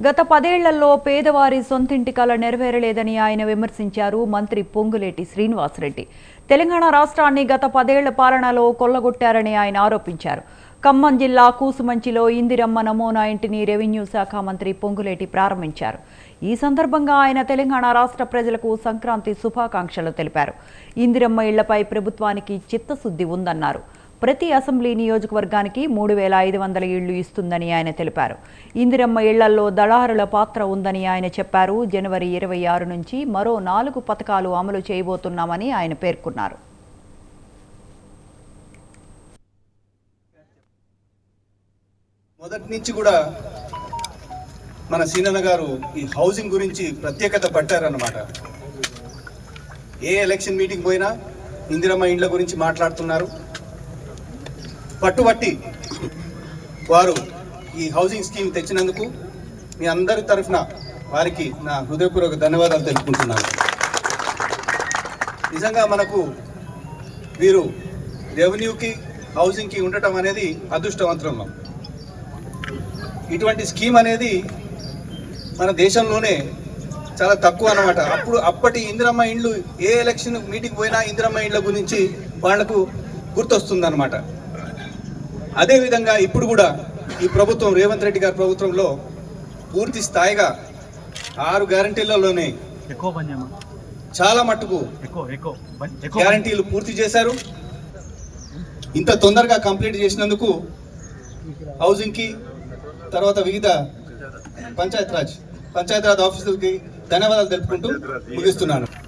గత పదేళ్ళలో పేదవారి సొంతింటి కల నెరవేరలేదని ఆయన విమర్శించారు మంత్రి పొంగులేటి శ్రీనివాసరెడ్డి. తెలంగాణ రాష్ట్రాన్ని గత పదేళ్ళ పాలనలో కొల్లగొట్టారని ఆయన ఆరోపించారు. ఖమ్మం జిల్లా కూసుమంచిలో ఇందిరమ్మ నమూనా ఇంటిని రెవెన్యూ శాఖ మంత్రి పొంగులేటి ప్రారంభించారు. ఈ సందర్భంగా ఆయన తెలంగాణ రాష్ట్ర ప్రజలకు సంక్రాంతి శుభాకాంక్షలు తెలిపారు. ఇందిరమ్మ ఇళ్ళపై ప్రభుత్వానికి చిత్తశుద్ధి ఉందన్నారు. ప్రతి అసెంబ్లీ నియోజకవర్గానికి మూడు వేల ఐదు వందల ఇళ్ళు ఇస్తుందని ఆయన తెలిపారు. ఇందిరమ్మ ఇళ్ళలో దళారుల పాత్ర ఉందని ఆయన చెప్పారు. జనవరి ఇరవై ఆరు నుంచి మరో నాలుగు పథకాలు అమలు చేయబోతున్నామని ఆయన పేర్కొన్నారు. మొదటి నుంచి కూడా మన సీనన్న గారు ఈ హౌసింగ్ గురించి ప్రత్యేకత పట్టారన్నమాట. ఏ ఎలక్షన్ మీటింగ్ పోయినా ఇందిరమ్మ ఇండ్ల గురించి మాట్లాడుతున్నారు. పట్టుబట్టి వారు ఈ హౌసింగ్ స్కీమ్ తెచ్చినందుకు మీ అందరి తరఫున వారికి నా హృదయపూర్వక ధన్యవాదాలు తెలుపుకుంటున్నాను. నిజంగా మనకు వీరు రెవెన్యూకి హౌసింగ్కి ఉండటం అనేది అదృష్టవంతరం. ఇటువంటి స్కీమ్ అనేది మన దేశంలోనే చాలా తక్కువ అనమాట అప్పుడు అప్పటి ఇందిరమ్మ ఇండ్లు ఏ ఎలక్షన్ మీటింగ్ పోయినా ఇందిరమ్మ ఇండ్ల గురించి వాళ్ళకు గుర్తొస్తుందన్నమాట. అదేవిధంగా ఇప్పుడు కూడా ఈ ప్రభుత్వం రేవంత్ రెడ్డి గారి ప్రభుత్వంలో పూర్తి స్థాయిగా ఆరు గ్యారంటీలలోనే చాలా మట్టుకు గ్యారంటీలు పూర్తి చేశారు. ఇంత తొందరగా కంప్లీట్ చేసినందుకు హౌసింగ్కి తర్వాత వివిధ పంచాయత్ రాజ్ పంచాయత్ రాజ్ ఆఫీసులకి ధన్యవాదాలు తెలుపుకుంటూ ముగిస్తున్నాను.